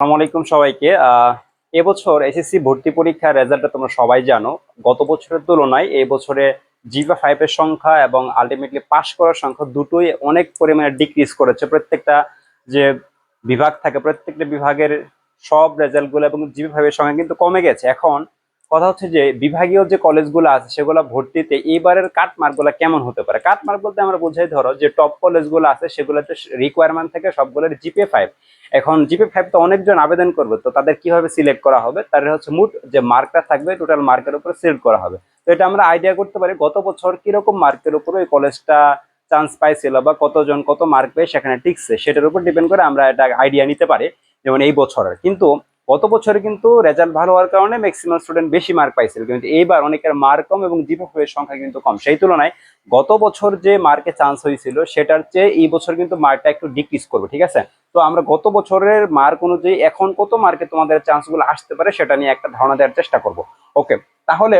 আসসালামু আলাইকুম সবাইকে। এবছর এসএসসি ভর্তি পরীক্ষার রেজাল্টটা তোমরা সবাই জানো। গত বছরের তুলনায় এই বছরে জিপা ফাইভের সংখ্যা এবং আলটিমেটলি পাশ করার সংখ্যা দুটোই অনেক পরিমাণে ডিক্রিজ করেছে। প্রত্যেকটা যে বিভাগ থাকে, প্রত্যেকটা বিভাগের সব রেজাল্টগুলো এবং জিপি ফাইভের সংখ্যা কিন্তু কমে গেছে। এখন কথা হচ্ছে যে বিভাগীয় যে কলেজগুলো আছে সেগুলো ভর্তিতে এইবারের কাট মার্কগুলো কেমন হতে পারে? কাট মার্ক বলতে আমরা বোঝাই ধরো যে টপ কলেজগুলো আছে সেগুলোতে রিকোয়ারমেন্ট থেকে সবগুলোর জিপে ফাইভ এখন জিপি ফাইভ তো অনেকজন আবেদন করবে, তো তাদের কীভাবে সিলেক্ট করা হবে? তাদের হচ্ছে মোট যে মার্কটা থাকবে টোটাল মার্কের উপরে সিলেক্ট করা হবে। তো এটা আমরা আইডিয়া করতে পারি গত বছর কীরকম মার্কের উপরে ওই কলেজটা চান্স পাইছিল বা কতজন কত মার্ক পেয়ে সেখানে টিকছে, সেটার উপর ডিপেন্ড করে আমরা এটা আইডিয়া নিতে পারি, যেমন এই বছরের। কিন্তু গত বছরে কিন্তু রেজাল্ট ভালো হওয়ার কারণে ম্যাক্সিমাম স্টুডেন্ট বেশি মার্ক পাইছিল। কিন্তু এইবার অনেকের মার্ক কম এবং জিপি এর সংখ্যা কিন্তু কম। সেই তুলনায় গত বছর যে মার্কে চান্স হয়েছিল, সেটার চেয়ে এই বছর কিন্তু মার্কটা একটু ডিক্রিজ করবে, ঠিক আছে? তো আমরা গত বছরের মার্ক অনুযায়ী এখন কত মার্কে তোমাদের চান্সগুলো আসতে পারে, সেটা নিয়ে একটা ধারণা দেওয়ার চেষ্টা করব। ওকে তাহলে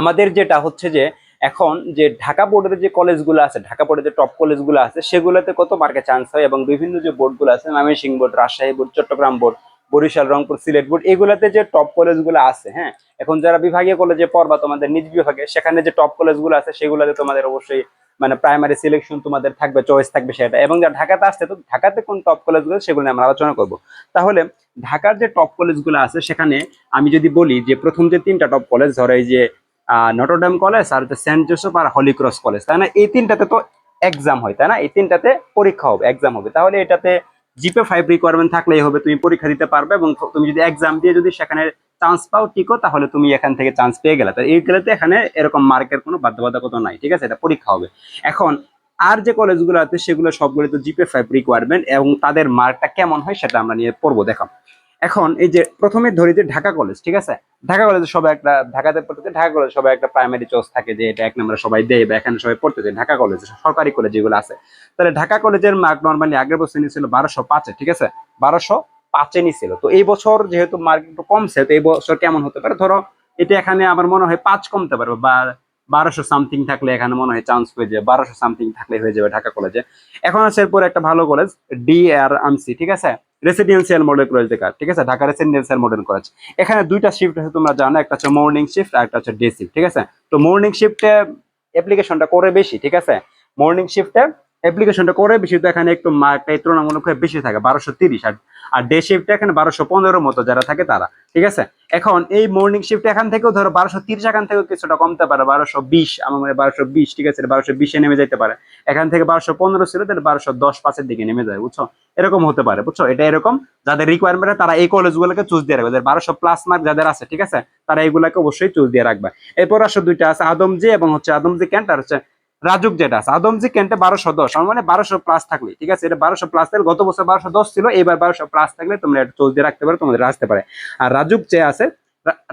আমাদের যেটা হচ্ছে যে, এখন যে ঢাকা বোর্ডের যে কলেজগুলো আছে, ঢাকা বোর্ডের যে টপ কলেজগুলো আছে, সেগুলোতে কত মার্কে চান্স হয় এবং বিভিন্ন যে বোর্ডগুলো আছে, Mymensingh board Rajshahi board Chattogram board Barisal, Rangpur, Sylhet board এগুলাতে যে টপ কলেজগুলো আছে হ্যাঁ? এখন যারা বিভাগীয় কলেজে পড়বা তোমাদের নিজ বিভাগে, সেখানে যে টপ কলেজগুলো আছে, সেগুলোতে তোমাদের অবশ্যই মানে প্রাইমারি সিলেকশন তোমাদের থাকবে চয়েস থাকবে সেটা। এবং যারা ঢাকাতে আসছে, তো ঢাকাতে কোন টপ কলেজগুলো সেগুলো আমরা আলোচনা করব। তাহলে ঢাকার যে টপ কলেজগুলো আছে, সেখানে আমি যদি বলি যে প্রথম যে তিনটা টপ কলেজ ধরো এই যে নটরডেম কলেজ আর সেন্ট জোসেফ আর হলি ক্রস কলেজ তাই না? এই তিনটাতে তো এক্সাম হয়, তাই না? এই তিনটাতে পরীক্ষা হবে এক্সাম হবে। তাহলে এটাতে জিপে ফাইভ রিকোয়ারমেন্ট থাকলেই হবে, তুমি পরীক্ষা দিতে পারবে এবং তুমি যদি এক্সাম দিয়ে যদি সেখানে চান্স পাও টিকো তাহলে তুমি এখান থেকে চান্স পেয়ে গেলে। তো এই গেলে এখানে এরকম মার্কের কোনো বাধ্যবাধকতা নাই, ঠিক আছে? এটা পরীক্ষা হবে। এখন, আর যে কলেজগুলো আছে, সেগুলো সবগুলো তো জিপে ফাইভ রিকোয়ারমেন্ট এবং তাদের মার্কটা কেমন হয় সেটা আমরা নিয়ে পড়ব দেখো এখন এই যে প্রথমে ধরি যে ঢাকা কলেজ, ঠিক আছে? ঢাকা কলেজে সবাই একটা, ঢাকাতে পড়তে, ঢাকা কলেজে সবাই একটা প্রাইমারি চয়েস থাকে যে এটা এক নম্বরে সবাই দেয় বা এখানে সবাই পড়তে যায় ঢাকা কলেজে, সরকারি কলেজ যেগুলো আছে। তাহলে ঢাকা কলেজের মার্ক নর্মালি আগের বছর নিয়েছিল বারোশো পাঁচে ঠিক আছে? বারোশো পাঁচে নিছিল তো এই বছর যেহেতু মার্ক একটু কমছে, তো এই বছর কেমন হতে পারে? ধরো, এটা এখানে আমার মনে হয় পাঁচ কমতে পারবে বা বারোশো সামথিং থাকলে এখানে মনে হয় চান্স হয়ে যাবে, বারোশো সামথিং থাকলে হয়ে যাবে ঢাকা কলেজে। এখন আছে এরপর একটা ভালো কলেজ ডি আর আমসি ঠিক আছে? রেসিডেন্সিয়াল মডেল কলেজ দেখা ঠিক আছে? ঢাকা রেসিডেন্সিয়াল মডেল কলেজ এখানে দুইটা শিফট আছে, তোমরা জানো, একটা হচ্ছে মর্নিং শিফট আর একটা হচ্ছে ডে শিফট ঠিক আছে? তো মর্নিং শিফটে অ্যাপ্লিকেশনটা করে বেশি, ঠিক আছে? মর্নিং শিফটে অ্যাপ্লিকেশনটা করে বেশি, তো এখানে একটু মার্কটা তুলনামূলক বেশি থাকে, বারোশো তিরিশ আর আর ডে শিফটে এখানে বারোশো পনেরো মতো যারা থাকে তারা, ঠিক আছে? এখন এই মর্নিং শিফট এখান থেকেও ধরো বারোশো তিরিশ, এখান থেকেও কিছুটা কমতে পারে, বারোশো বিশ, আমার মনে বারোশো বিশ, ঠিক আছে, বারোশো বিশে নেমে যেতে পারে। এখান থেকে বারোশো পনেরো ছিল, তাহলে বারোশো দশ, পাঁচের দিকে নেমে যায়, বুঝছ? এরকম হতে পারে, বুঝছ? এটা এরকম, যাদের রিকোয়ারমেন্ট তারা এই কলেজগুলোকে চুজ দিয়ে রাখবে। বারোশো প্লাস মার্ক যাদের আছে, ঠিক আছে, তারা এইগুলাকে অবশ্যই চুজ দিয়ে রাখবে। এরপর আসলে দুইটা আছে, আদমজি এবং হচ্ছে আদমজি ক্যান্ট আর হচ্ছে রাজুক যেটা আছে। আদমজি ক্যান্টে বারোশো দশ? মানে বারোশো প্লাস থাকলে, ঠিক আছে? এটা বারোশো প্লাস থাকলে গত বছর বারোশো দশ ছিল এবার বারোশো প্লাস থাকলে তোমরা এটা দিয়ে রাখতে পারো, তোমাদের আসতে পারে। আর রাজুক যে আছে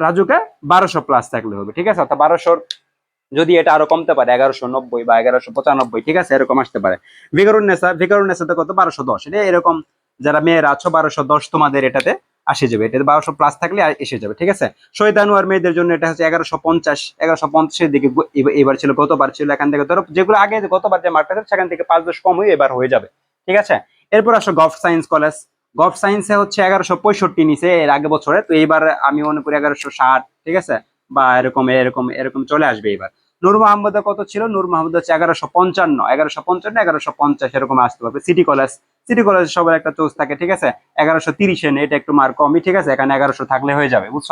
রাজুকে বারোশো প্লাস থাকলে হবে, ঠিক আছে? অর্থাৎ বারোশোর যদি এটা আরও কমতে পারে, এগারোশো নব্বই বা এগারোশো পঁচানব্বই, ঠিক আছে? এরকম আসতে পারে। ভিকারুন্নেসা ভিকারুন্নেসাতে কত? বারোশো দশ। এটা এরকম যারা মেয়েরা আছো, বারোশো দশ তোমাদের এটাতে আসে যাবে। এটাতে বারোশো প্লাস থাকলে এসে যাবে, ঠিক আছে? শহীদ আনোয়ার মেয়েদের জন্য এটা হচ্ছে এগারোশো পঞ্চাশ, এগারোশো পঞ্চাশের দিকে এবার- ছিল, গতবার ছিল এখান থেকে ধরো, যেগুলো আগে গতবার যে মার্কটা সেখান থেকে পাঁচ দশ কম হয়ে এবার হয়ে যাবে, ঠিক আছে? এরপর আসো গভ সায়েন্স কলেজ গভ সায়েন্সে হচ্ছে এগারোশো পঁয়ষট্টি নিচে এর আগে বছরে, তো এইবার আমি মনে করি এগারোশো ষাট, ঠিক আছে? বা এরকম এরকম এরকম চলে আসবে এবার। নূর মোহাম্মদের কত ছিল? নূর মোহাম্মদ হচ্ছে এগারোশো পঞ্চান্ন এগারোশো পঞ্চান্ন, এগারোশো পঞ্চাশ এরকম আসতে পারবে। সিটি কলেজ সিটি কলেজ সবার একটা চোজ থাকে, ঠিক আছে? এগারোশো তিরিশে নেই এটা একটু মার্ক কমই, ঠিক আছে? এখানে এগারোশো থাকলে হয়ে যাবে, বুঝছ?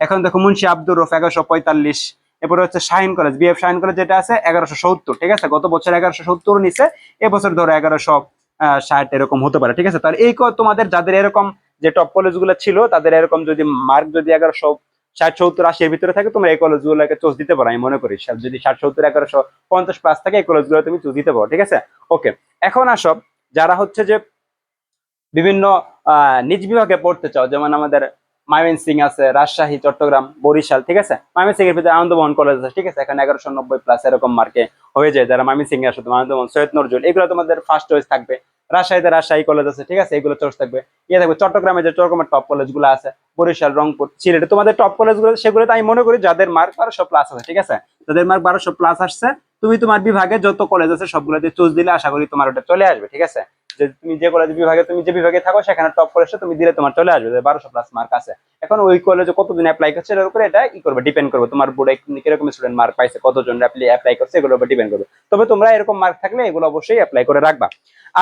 এখন দেখো মুন্সি আব্দুর রফ এগারোশো পঁয়তাল্লিশ। এরপরে হচ্ছে Shaheen college BF Shaheen college যেটা আছে, এগারোশো সত্তর, ঠিক আছে? গত বছর এগারোশো সত্তর নিচে এবছর ধরো এগারোশো ষাট এরকম হতে পারে, ঠিক আছে? তাহলে এই তোমাদের, যাদের এরকম যে টপ কলেজগুলো ছিল, তাদের এরকম যদি মার্ক যদি এগারোশো ষাট সত্তর, আশির ভিতরে থাকে, তোমরা এই কলেজগুলোকে চোজ দিতে পারো, আমি মনে করি। যদি ষাট সত্তর, এগারোশো, পঞ্চাশ প্লাস থাকে, এই কলেজগুলো তুমি চোজ দিতে পারো, ঠিক আছে? ওকে এখন আসো, যারা হচ্ছে যে বিভিন্ন নিজ বিভাগে পড়তে চাও, যেমন আমাদের মাইমেন সিং আছে, রাজশাহী, চট্টগ্রাম, বরিশাল, ঠিক আছে? মাইমেন সিং এর ভিতরে আনন্দমোহন কলেজ আছে, ঠিক আছে? এখানে এগারোশো নব্বই প্লাস এরকম মার্কে হয়ে যায়, যারা মাইমেন সিং এর আসলে আনন্দমোহন, সৈয়দ নজরুল, এগুলো তোমাদের ফার্স্ট চয়েস থাকবে। রাজশাহীতে রাজশাহী কলেজ আছে, ঠিক আছে? এগুলো চর্চ থাকবে। ইয়ে থাকবে, চট্টগ্রামে যে চট্টগ্রামের টপ কলেজগুলো আছে, বরিশাল, রংপুর, সিলেটে। তোমাদের টপ কলেজগুলো সেগুলোতে আমি মনে করি যাদের মার্ক বারোশো প্লাস আছে, ঠিক আছে? যাদের মার্ক বারোশো প্লাস আসছে, তুমি তোমার বিভাগে যত কলেজ আছে সবগুলোতে চুজ দিলে আশা করি তোমার ওটা চলে আসবে, ঠিক আছে? যে তুমি যে কলেজ বিভাগে, তুমি যে বিভাগে থাকো, সেখানে টপ কলেজে তুমি দিলে তোমার চলে আসবে বারোশো প্লাস মার্ক আছে। এখন ওই কলেজে কতদিন অ্যাপ্লাই করছে, এটার উপরে এটা ই করবে ডিপেন্ড করবে। তোমার বোর্ডে কীরকম স্টুডেন্ট মার্ক পাইছে, কতজন অ্যাপ্লাই করছে, এগুলোর উপর ডিপেন্ড করবে। তবে তোমরা এরকম মার্ক থাকলে এগুলো অবশ্যই অ্যাপ্লাই করে রাখবা।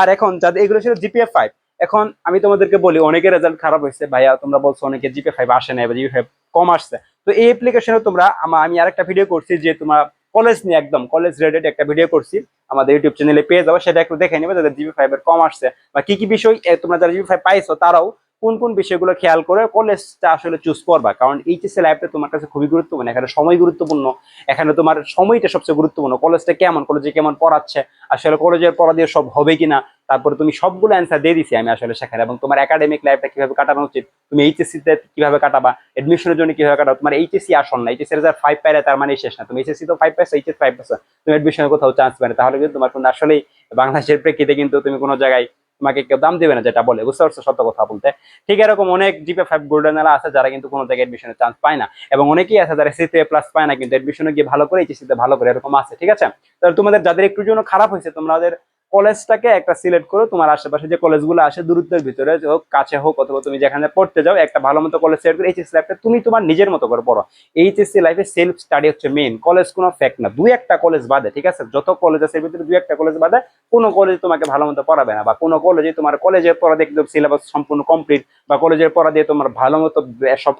আর এখন যাদের, এগুলো ছিল জিপিএফ ফাইভ এখন আমি তোমাদেরকে বলি, অনেকের রেজাল্ট খারাপ হয়েছে। ভাইয়া, তোমরা বলছো অনেকে জিপিএফ ফাইভ আসে না বা জিপি ফাইভ কম আসছে। তো এই অ্যাপ্লিকেশনে তোমরা, আমি আরেকটা ভিডিও করছি যে তোমার কলেজ নিয়ে একদম কলেজ রিলেটেড একটা ভিডিও করছি। আমাদের ইউটিউব চ্যানেলে পেয়ে যাব, সেটা একটু দেখে নেবে যাদের জিবি ফাইভের কম আসছে। বা কি কি বিষয় তোমরা যারা জিবি ফাইভ পাইছো, তারাও কোন কোন বিষয়গুলো খেয়াল করে কলেজটা আসলে চুজ করবা। কারণ এইচএসসি লাইফটা তোমার কাছে খুবই গুরুত্বপূর্ণ, এখানে সময় গুরুত্বপূর্ণ, এখানে তোমার সময়টা সবচেয়ে গুরুত্বপূর্ণ কলেজটা কেমন কলেজে কেমন পড়াচ্ছে, আসলে কলেজের পড়া দিয়ে সব হবে কিনা তারপরে তুমি সবগুলো অ্যান্সার দিয়ে দিছি আমি আসলে সেখানে এবং তোমার একাডেমিক লাইফটা কীভাবে কাটানো উচিত, তুমি এইচএসসি তে কীভাবে কাটাবা এডমিশনের জন্য কীভাবে কাটাবা, তোমার এইচএসসি আসন না এইচএসসি রেজাল্ট ফাইভ পাইলে তার মানে শেষ না, তুমি এইচএসসি তো ফাইভ পাইছো এইচএস ফাইভ পাইছো, তুমি এডমিশনের কোথাও চান্স পাবে তাহলে কিন্তু তোমার কোনো আসলেই বাংলাদেশের প্রেক্ষিতে কিন্তু তুমি কোনো জায়গায় তোমাকে কেউ দাম দেবে না, যেটা বলে, বুঝতে পারছ সত্য কথা বলতে। ঠিক এরকম অনেক জিপে ফাইভ গোল্ডেন আছে যারা কিন্তু কোনো জায়গায় এডমিশনের চান্স পায় না, এবং অনেকেই আছে যারা সিতে প্লাস পায় না, কিন্তু এডমিশনে গিয়ে ভালো করে এইচএসসিতে ভালো করে এরকম আছে, ঠিক আছে? তাহলে তোমাদের যাদের একটু জন্য খারাপ হয়েছে তোমাদের কলেজটাকে একটা সিলেক্ট করো তোমার আশেপাশে যে কলেজগুলো আসে দূরত্বের ভিতরে হোক, কাছে হোক অথবা তুমি যেখানে পড়তে যাও, একটা ভালো মতো কলেজ সিলেক্ট করে এইচএসসি লাইফটা তুমি তোমার নিজের মতো করে পড়ো। এইচএসসি লাইফে সেলফ স্টাডি হচ্ছে মেইন কলেজ কোনো ফ্যাক্ট না। দুই একটা কলেজ বাদে, ঠিক আছে? যত কলেজ আছে, এর ভিতরে দুই একটা কলেজ বাদে, কোনো কলেজ তোমাকে ভালো মতো পড়াবে না। বা কোনো কলেজে তোমার কলেজের পড়া দিয়ে সিলেবাস সম্পূর্ণ কমপ্লিট বা কলেজের পড়া দিয়ে তোমার ভালো মতো সব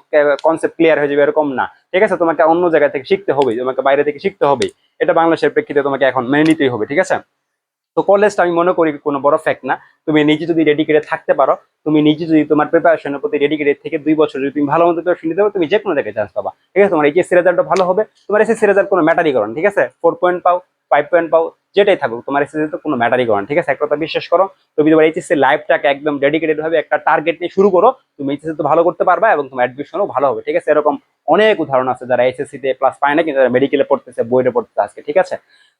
কনসেপ্ট ক্লিয়ার হয়ে যাবে এরকম না। ঠিক আছে? তোমাকে অন্য জায়গা থেকে শিখতে হবে তোমাকে বাইরে থেকে শিখতে হবে এটা বাংলাদেশের প্রেক্ষিতে তোমাকে এখন মেনে নিতেই হবে, ঠিক আছে? তো কলেজটা আমি মনে করি কোনো বড় ফ্যাক্ট না। তুমি নিজে যদি ডেডিকেটেড থাকতে পারো, তুমি নিজে যদি তোমার প্রিপারেশনের প্রতি ডেডিকেটেড থেকে দুই বছর যদি তুমি ভালো মতো প্রিপারেশন নিতে পারো, তুমি যে কোনো জায়গায় চান্স পাবা। ঠিক আছে? তোমার এইচএসসি রেজাল্টটা ভালো হবে, তোমার এসএসসি রেজাল্ট কোনো ম্যাটারই করো ঠিক আছে? ফোর পয়েন্ট পাও ফাইভ পয়েন্ট পাও, যেটাই থাকুক, তোমার এসএসসি তো কোনো ম্যাটারই করো ঠিক আছে? একটা কথা বিশ্বাস করো, তুমি তোমার এইচএসসি লাইফটাকে একদম ডেডিকেটেড ভাবে একটা টার্গেট নিয়ে শুরু করো, তুমি এইচএসসি তো ভালো করতে পারবা এবং তোমার অ্যাডমিশনও ভালো হবে, ঠিক আছে? এরকম অনেক উদাহরণ আছে যারা এসএসসি তে প্লাস পায় না, কিন্তু যারা মেডিকেলে পড়তেছে বইটা পড়তেছে আজকে, ঠিক আছে?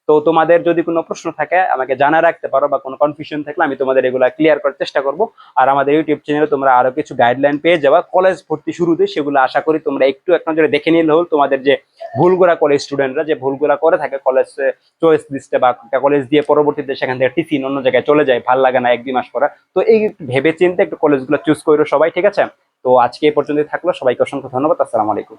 তো তোমাদের যদি কোনো প্রশ্ন থাকে, আমাকে জানা রাখতে পারো বা কোনো কনফিউশন থাকলে আমি তোমাদের এগুলা ক্লিয়ার করার চেষ্টা করব। আর আমাদের ইউটিউব চ্যানেলে তোমরা আরও কিছু গাইডলাইন পেয়ে যাবা। কলেজ ভর্তি শুরুতে সেগুলো আশা করি তোমরা একটু এক নজরে দেখে নিলে হল তোমাদের যে ভুলগুলা করে স্টুডেন্টরা যে ভুলগুলা করে থাকে কলেজ চয়েস লিস্টে বা কলেজ দিয়ে পরবর্তীতে সেখান থেকে টিফিন অন্য জায়গায় চলে যায়, ভালো লাগে না এক, দুই মাস পরে। তো এই ভেবে চিন্তে একটু কলেজগুলো চুজ করো সবাই, ঠিক আছে? তো আজকে এই পর্যন্তই থাকল। সবাইকে অসংখ্য ধন্যবাদ। আসসালামু আলাইকুম।